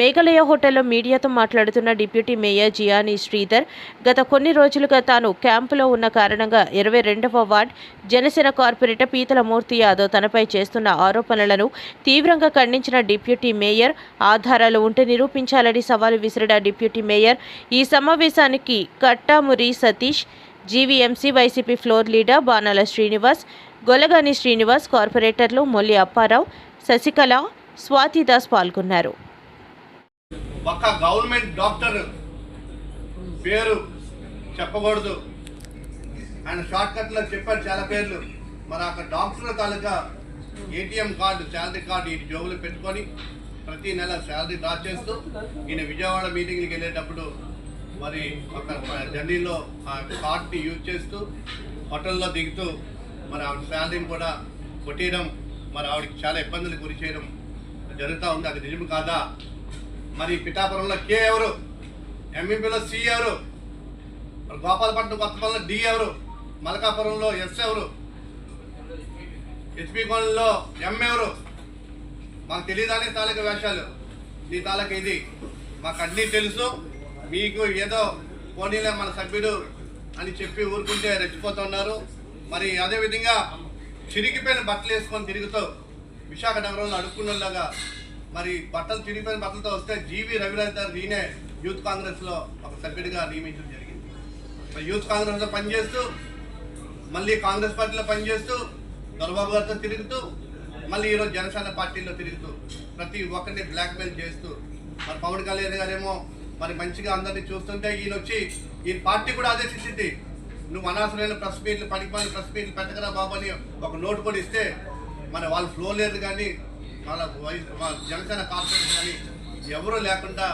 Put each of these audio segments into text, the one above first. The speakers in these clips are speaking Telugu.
మేఘాలయ హోటల్లో మీడియాతో మాట్లాడుతున్న డిప్యూటీ మేయర్ జియానీ శ్రీధర్ గత కొన్ని రోజులుగా తాను క్యాంపులో ఉన్న కారణంగా ఇరవై రెండవ వార్డ్ జనసేన కార్పొరేటర్ పీతల మూర్తి యాదవ్ తనపై చేస్తున్న ఆరోపణలను తీవ్రంగా ఖండించిన డిప్యూటీ మేయర్ ఆధారాలు ఉంటే నిరూపించాలని సవాలు విసిరిన డిప్యూటీ మేయర్ ఈ సమావేశానికి Kattamuri Satish GVMC YCP floor leader Banala Srinivas Golagani Srinivas కార్పొరేటర్లు మొల్లి అప్పారావు శశికళ స్వాతిదాస్ పాల్గొన్నారు. ఒక గవర్నమెంట్ డాక్టర్ పేరు చెప్పకూడదు. ఆయన షార్ట్ కట్లో చెప్పారు చాలా పేర్లు. మరి అక్కడ డాక్టర్ తాలూకా ఏటీఎం కార్డు శాలరీ కార్డు ఈ జోబులు పెట్టుకొని ప్రతి నెల శాలరీ డ్రా చేస్తూ ఈయన విజయవాడ మీటింగ్కి వెళ్ళేటప్పుడు మరి ఒక జర్నీలో ఆ కార్డ్ని యూజ్ చేస్తూ హోటల్లో దిగుతూ మరి ఆవిడ శాలరీని కూడా కొట్టేయడం మరి ఆవిడకి చాలా ఇబ్బందులు గురి చేయడం జరుగుతూ ఉంది. అది నిజం కాదా? మరి పిఠాపురంలో కే ఎవరు? ఎంఈపీలో సి ఎవరు? మరి గోపాలపట్నం కొత్తపల్లిలో డి ఎవరు? మలకాపురంలో ఎస్ ఎవరు? హెచ్పి కోణంలో ఎం ఎవరు? మాకు తెలియదానే తాలూకా వేషాలు. నీ తాలూకా ఇది. మాకు అన్నీ తెలుసు. మీకు ఏదో పోనీలే మన సభ్యుడు అని చెప్పి ఊరుకుంటే రెచ్చిపోతున్నారు మరి అదేవిధంగా చిరిగిపోయిన బట్టలు వేసుకొని తిరుగుతూ విశాఖ నగరంలో అడుక్కున్నలాగా మరి బట్టలు చిరిగిపోయిన బట్టలతో వస్తే జీవి రవిరాజ్ ఈయనే యూత్ కాంగ్రెస్లో ఒక సభ్యుడిగా నియమించడం జరిగింది. యూత్ కాంగ్రెస్లో పనిచేస్తూ మళ్ళీ కాంగ్రెస్ పార్టీలో పనిచేస్తూ దొరబాబు గారితో తిరుగుతూ మళ్ళీ ఈరోజు జనసేన పార్టీలో తిరుగుతూ ప్రతి ఒక్కరిని బ్లాక్మెయిల్ చేస్తూ మరి పవన్ కళ్యాణ్ గారేమో మరి మంచిగా అందరినీ చూస్తుంటే ఈయన వచ్చి ఈ పార్టీ కూడా ఆదేశించింది నువ్వు అనవసరమైన ప్రెస్ మీట్లు పనికిమాలిన ప్రెస్ మీట్లు పెట్టకరా బాబు అని ఒక నోటు కూడా ఇస్తే మరి వాళ్ళు ఫ్లో లేదు కానీ వాళ్ళ వయసు వాళ్ళ జనసేన కార్పొరేషన్ కానీ ఎవరూ లేకుండా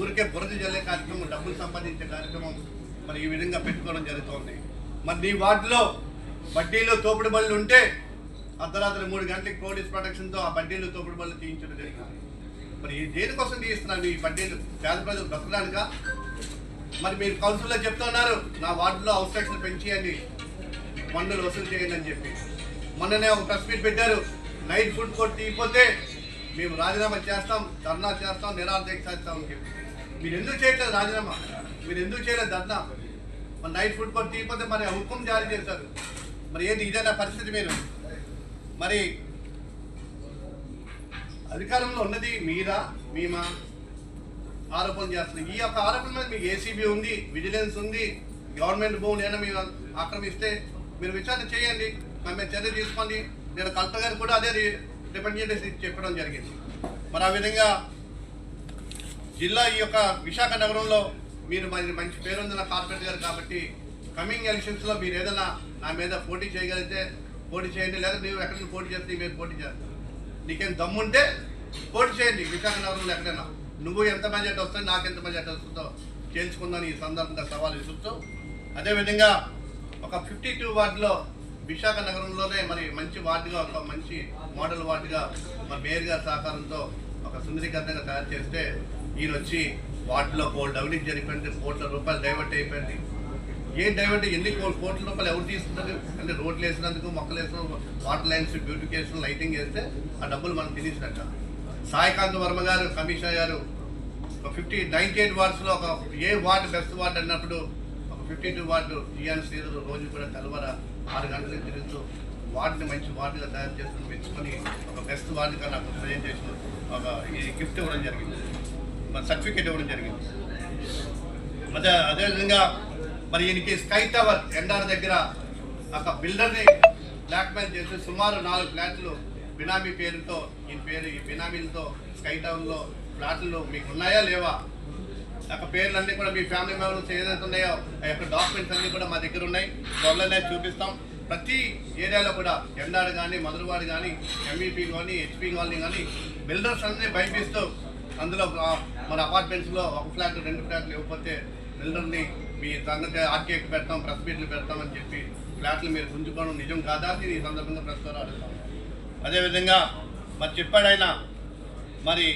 ఊరికే బురద జల్లే కార్యక్రమం డబ్బులు సంపాదించే కార్యక్రమం మరి ఈ విధంగా పెట్టుకోవడం జరుగుతోంది. మరి నీ వార్డులో బడ్డీలో తోపుడు బళ్ళు ఉంటే అర్ధరాత్రి మూడు గంటలకు పోలీస్ ప్రొటెక్షన్తో ఆ బడ్డీలు తోపుడు బళ్ళు తీయించడం జరిగింది. మరి ఈ దేనికోసం తీయిస్తున్నాను ఈ బడ్డీలు పేద ప్రజలు బ్రతకడానిక? మరి మీరు కౌన్సిల్లో చెప్తున్నారు నా వార్డులో హౌస్ ట్యాక్స్లు పెంచేయండి మందులు వసూలు చేయండి అని చెప్పి. మొన్ననే ఒక ప్రెస్ మీట్ పెట్టారు నైట్ ఫుడ్ కోర్ట్ తీయకపోతే మేము రాజీనామా చేస్తాం ధర్నా చేస్తాం నిరాధ్యక్ష చేస్తాం చెప్పి. మీరు ఎందుకు చేయట్లేదు రాజీనామా? మీరు ఎందుకు చేయలేదు ధర్నా? మరి నైట్ ఫుడ్ కోర్ట్ తీయకపోతే మరి హుకుం జారీ చేశారు. మరి ఏంటి ఇదేనా పరిస్థితి మీరు? మరి అధికారంలో ఉన్నది మీరా మీమా? ఆరోపణలు చేస్తున్నారు ఈ యొక్క ఆరోపణ మీద మీకు ఏసీబీ ఉంది విజిలెన్స్ ఉంది గవర్నమెంట్ భూములు ఏమైనా మీరు ఆక్రమిస్తే మీరు విచారణ చేయండి మేము చర్య తీసుకోండి. నేను కలెక్టర్ గారు కూడా అదే డిపెండ్ చేసి చెప్పడం జరిగింది. మరి ఆ విధంగా జిల్లా ఈ యొక్క విశాఖ నగరంలో మీరు మరి మంచి పేరొందిన కార్పొరేట్ గారు కాబట్టి కమింగ్ ఎలక్షన్స్లో మీరు ఏదైనా నా మీద పోటీ చేయగలిగితే పోటీ చేయండి లేదా ನೀವು ఎక్కడైనా పోటీ చేస్తే మీరు పోటీ చేస్తారు. నీకేం దమ్ముంటే పోటీ చేయండి విశాఖ నగరంలో ఎక్కడైనా. నువ్వు ఎంత బడ్జెట్ వస్తుంది నాకు ఎంత బడ్జెట్ వస్తుందో తేల్చుకుందని ఈ సందర్భంగా సవాల్ విసురుతూ అదేవిధంగా ఒక ఫిఫ్టీ టూ వార్డులో విశాఖ నగరంలోనే మరి మంచి వార్డుగా ఒక మంచి మోడల్ వార్డుగా మరి మేయర్ గారి సహకారంతో ఒక సుందరీకరణగా తయారు చేస్తే ఈయన వచ్చి వార్డులో కోల్ డౌనింగ్ జరిగిపోయింది కోట్ల రూపాయలు డైవర్ట్ అయిపోయింది. ఏం డైవర్ట్ ఎన్ని కోట్ల రూపాయలు ఎవరు తీసుకుంటారు? అంటే రోడ్లు వేసినందుకు మొక్కలు వేసిన వాటర్ లైన్స్ బ్యూటిఫికేషన్ లైటింగ్ వేస్తే ఆ డబ్బులు మనం తినేసినట్ట. సాయికాంత్ వర్మ గారు కమిషనర్ గారు ఒక ఫిఫ్టీ నైన్టీ ఎయిట్ వార్డ్స్లో ఒక ఏ వార్డు బెస్ట్ వార్డు అన్నప్పుడు ఫిఫ్టీ టూ వార్డు జియాన్ శ్రీధర్ రోజు కూడా కలవర ఆరు గంటలకు తిరుగుతూ వార్డుని మంచి వార్డుగా తయారు చేసుకుని మెచ్చుకొని ఒక బెస్ట్ వార్డుగా నాకు ప్రజెంటేషన్ ఒక ఈ గిఫ్ట్ ఇవ్వడం జరిగింది. మరి సర్టిఫికేట్ ఇవ్వడం జరిగింది. అదే అదేవిధంగా మరి ఈయనకి స్కై టవర్ ఎండార్ దగ్గర ఒక బిల్డర్ని బ్లాక్మెయిల్ చేసి సుమారు నాలుగు ఫ్లాట్లు బినామీ పేరుతో ఈ పేరు ఈ బినామీలతో స్కై టవర్లో ఫ్లాట్లు మీకు ఉన్నాయా లేవా? యొక్క పేర్లన్నీ కూడా మీ ఫ్యామిలీ మెంబర్స్ ఏదైతే ఉన్నాయో ఆ యొక్క డాక్యుమెంట్స్ అన్నీ కూడా మా దగ్గర ఉన్నాయి. త్వరలోనే చూపిస్తాం. ప్రతి ఏరియాలో కూడా ఎండాడు కానీ మధురవాడు కానీ ఎంఈపీ కానీ హెచ్పీ కాలనీ కానీ బిల్డర్స్ అన్నీ భయపిస్తూ అందులో మన అపార్ట్మెంట్స్లో ఒక ఫ్లాట్ రెండు ఫ్లాట్లు ఇవ్వకపోతే బిల్డర్ని మీ సంగతి ఆర్కేక్ పెడతాం ప్రెస్ మీట్లు పెడతామని చెప్పి ఫ్లాట్లు మీరు గుంజుకోవడం నిజం కాదా అని ఈ సందర్భంగా ప్రస్తుతం అడుగుతాం. అదేవిధంగా మరి చెప్పాడు ఆయన మరి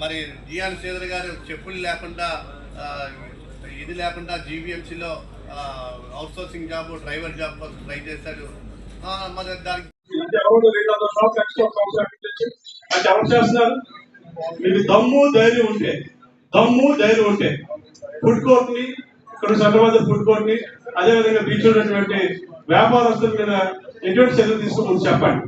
మరి జియాన్ శ్రీధర్ గారు చెప్పులు లేకుండా ఇది లేకుండా జీవీఎంసీలో out sourcing job driver job కోసం ట్రై చేశాడు. మరి దానికి అంటే ఎవరు రెండు అది చేస్తున్నారు? మీకు దమ్ము ధైర్యం ఉంటే దమ్ము ధైర్యం ఉంటే ఫుడ్ కోర్ట్ని ఇక్కడ చంద్రబాబు ఫుడ్ కోర్ట్ని అదేవిధంగా బీచ్ ఉన్నటువంటి వ్యాపారస్తుల మీద ఎటువంటి చర్యలు తీసుకోమని చెప్పండి.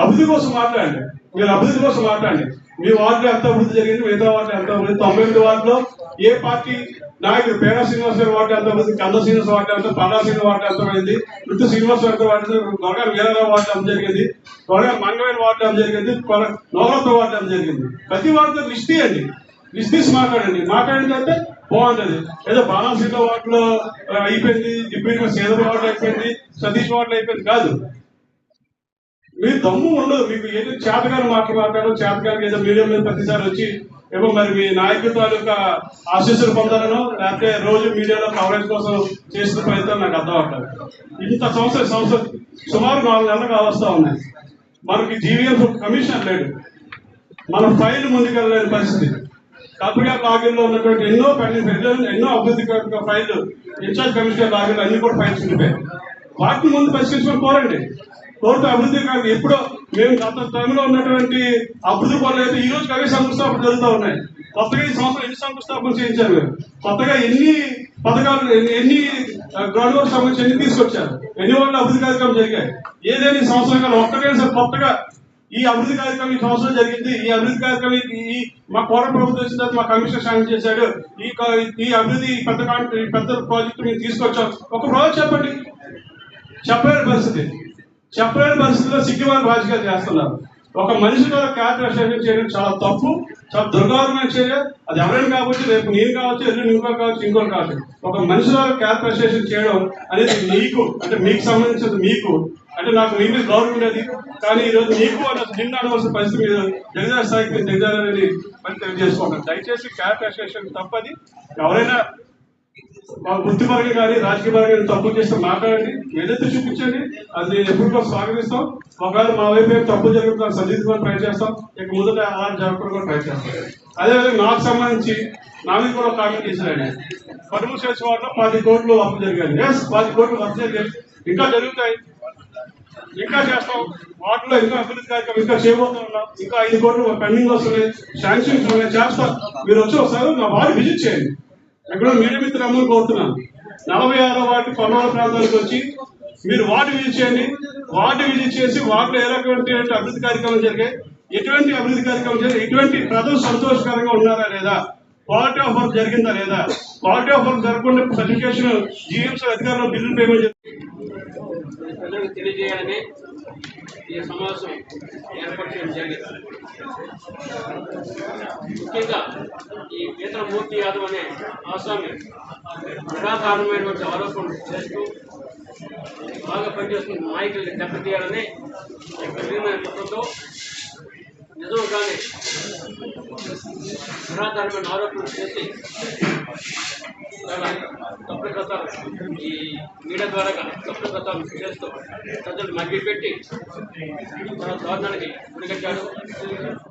అభివృద్ధి కోసం మాట్లాడండి. మీరు అభివృద్ధి కోసం మాట్లాడండి. మీ వార్డులో ఎంత అభివృద్ధి జరిగింది? మిగతా వార్డులో ఎంత అభివృద్ధి తొంభై ఎనిమిది వార్డులో ఏ పార్టీ నాయకుడు? పేర శ్రీనివాస వార్డు ఎంత అభివృద్ధి కంద శ్రీనివాస్ వార్డు ఎంత? పల్లా శ్రీనివాస వార్డు ఎంత అయింది మృతి Srinivas ward ward Goraga Veerarao ward ఎంత జరిగింది? త్వరగా మంగవేల్ వార్డు ఎంత జరిగింది? నవరత్న వార్డు ఎంత జరిగింది? ప్రతి వార్డుతో లిస్ట్ తీయండి. లిస్ట్ తీసి మాట్లాడండి. మాట్లాడింది అంటే బాగుంటది. ఏదో బాణాసీట వార్డులో అయిపోయింది. డిప్యూటీ సేదర్ వార్డు అయిపోయింది. సతీష్ వార్డు అయిపోయింది. కాదు. మీ దమ్ము ఉండదు. మీకు ఏదో చేతగాని మాటలు మాట్లాడడం చేతగాని ఏదో మీడియం మీద ప్రతిసారి వచ్చి ఏమో మరి మీ నాయకత్వాల యొక్క ఆశీస్సులు పొందాలనో లేకపోతే రోజు మీడియాలో కవరేజ్ కోసం చేసిన ప్రయత్నం నాకు అర్థం అవుతుంది ఇంత సంవత్సరం సంవత్సరం సుమారు నాలుగు నెలలు కావస్తా ఉన్నాయి. మనకి జీవీఎఫ్ కమిషనర్ లేడు మన ఫైల్ ముందుకెళ్ళలేని పరిస్థితి. కల్పగా లాగిన్లో ఉన్నటువంటి ఎన్నో పెండింగ్ ఫైళ్ళు ఎన్నో అభివృద్ధి ఫైల్ ఇన్ఛార్జ్ కమిషనర్ లాగిన్ అన్ని కూడా ఫైల్స్ ఉండిపోయాయి. వాటిని ముందు పరిశీలించుకొని పోరండి. కోరుతూ అభివృద్ధి కానీ ఎప్పుడో మేము గత టైంలో ఉన్నటువంటి అభివృద్ధి పనులు అయితే ఈ రోజు కవి శంకుస్థాపన జరుగుతూ ఉన్నాయి. కొత్తగా ఈ సంవత్సరం ఎన్ని శంకుస్థాపన చేయించారు? మీరు కొత్తగా ఎన్ని పథకాలు ఎన్ని- ఎన్ని గ్రౌండ్ వర్క్ సంబంధించి ఎన్ని తీసుకొచ్చారు? ఎన్ని వాళ్ళు అభివృద్ధి కార్యక్రమం జరిగాయి? ఏదైనా ఈ సంవత్సరం కాదు ఒక్కటే సార్ కొత్తగా ఈ అభివృద్ధి కార్యక్రమం ఈ సంవత్సరం జరిగింది. ఈ అభివృద్ధి కార్యక్రమం ఈ- మా కోర ప్రభుత్వం వచ్చిన తర్వాత మా కమిషనర్ శాంక్షన్ చేశాడు. ఈ ఈ అభివృద్ధి ఈ పెద్ద ఈ పెద్ద ప్రాజెక్టు మేము తీసుకొచ్చాం. ఒక ప్రాజెక్ట్ చెప్పండి. చెప్పలేని పరిస్థితి. చెప్పలేని పరిస్థితిలో సిగ్గుమాన్ బాధ్యత చేస్తున్నారు. ఒక మనిషి ద్వారా క్యారెక్టరైజేషన్ చేయడం చాలా తప్పు చాలా దుర్గౌరవమైన చర్య. అది ఎవరైనా కావచ్చు రేపు నేను కావచ్చు ఎల్లు ఇంకో కావచ్చు ఇంకో కావచ్చు. ఒక మనిషి ద్వారా క్యారెక్టరైజేషన్ చేయడం అనేది మీకు అంటే మీకు సంబంధించినది మీకు. అంటే నాకు మీ మీద గౌరవం ఉండేది. కానీ ఈ రోజు మీకు అని అసలు నిన్న అనవలసిన పరిస్థితి మీరు జగదాల స్థాయికి దిగజారని మరి తెలియజేసుకుంటాను దయచేసి క్యారెక్టరైజేషన్ తప్పది. ఎవరైనా మా వృత్తిపరంగా కానీ రాజకీయ పరంగా తప్పు చేస్తే మాట్లాడండి. ఏదైతే చూపించండి అది ఎప్పుడు స్వాగతిస్తాం. ఒకవేళ మా వైపు ఏం తప్పు జరుగుతుంది సరిదిద్దుకొని ట్రై చేస్తాం. ఇక ముందట అలా జరగకుండా ట్రై చేస్తాం. అదేవిధంగా నాకు సంబంధించి నా మీద కూడా కామెంట్ చేశారండి పదమూడు చేసిన వాటిలో పది కోట్లు అప్పు జరిగాయి. ఎస్ పది కోట్లు అప్పు జరిగాయి. ఇంకా జరుగుతాయి. ఇంకా చేస్తాం. వాటిలో ఇంకా అభివృద్ధి కార్యక్రమం ఇంకా చేయబోతున్నాం ఉన్నాం. ఇంకా ఐదు కోట్లు పెండింగ్ వస్తున్నాయి. శాంక్షన్స్ ఉన్నాయి చేస్తాం. మీరు వచ్చి ఒకసారి మా వార్డు విజిట్ చేయండి. ఎక్కడో మీడియా మిత్రులు అమ్మని కోరుతున్నాను నలభై ఆరో వాటి కొన్నవాళ్ళ ప్రాంతానికి వచ్చి మీరు వార్డు విజిట్ చేయండి. వార్డు విజిట్ చేసి వార్డులో ఏ రకమైన అభివృద్ధి కార్యక్రమం జరిగాయి? ఎటువంటి అభివృద్ధి కార్యక్రమం జరిగాయి? ఎటువంటి ప్రజలు సంతోషకరంగా ఉన్నారా లేదా? క్వాలిటీ ఆఫ్ వర్క్ జరిగిందా లేదా? క్వాలిటీ ఆఫ్ వర్క్ జరగకుండా సర్టిఫికేషన్ జిఎంసీ అధికారులు బిల్లులు పేమెంట్ ప్రజలకు తెలియజేయాలని ఈ సమావేశం ఏర్పాటు చేయడం జరిగింది. ముఖ్యంగా ఈ పీతల మూర్తి యాదవ్ అనే ఆసామి నిరాకారణమైనటువంటి ఆరోపణలు చేస్తూ బాగా పనిచేస్తున్న నాయకుల్ని దెబ్బతీయాలని జరిగిన మొత్తంతో కానీ పురాతనమైన ఆరోపణలు చేసి చాలా తప్పుడు కథలు ఈ మీడియా ద్వారా తప్పుడు కథలు చేస్తూ ప్రజలు మగ్గిపెట్టి మన దారుణానికి గురికట్టాడు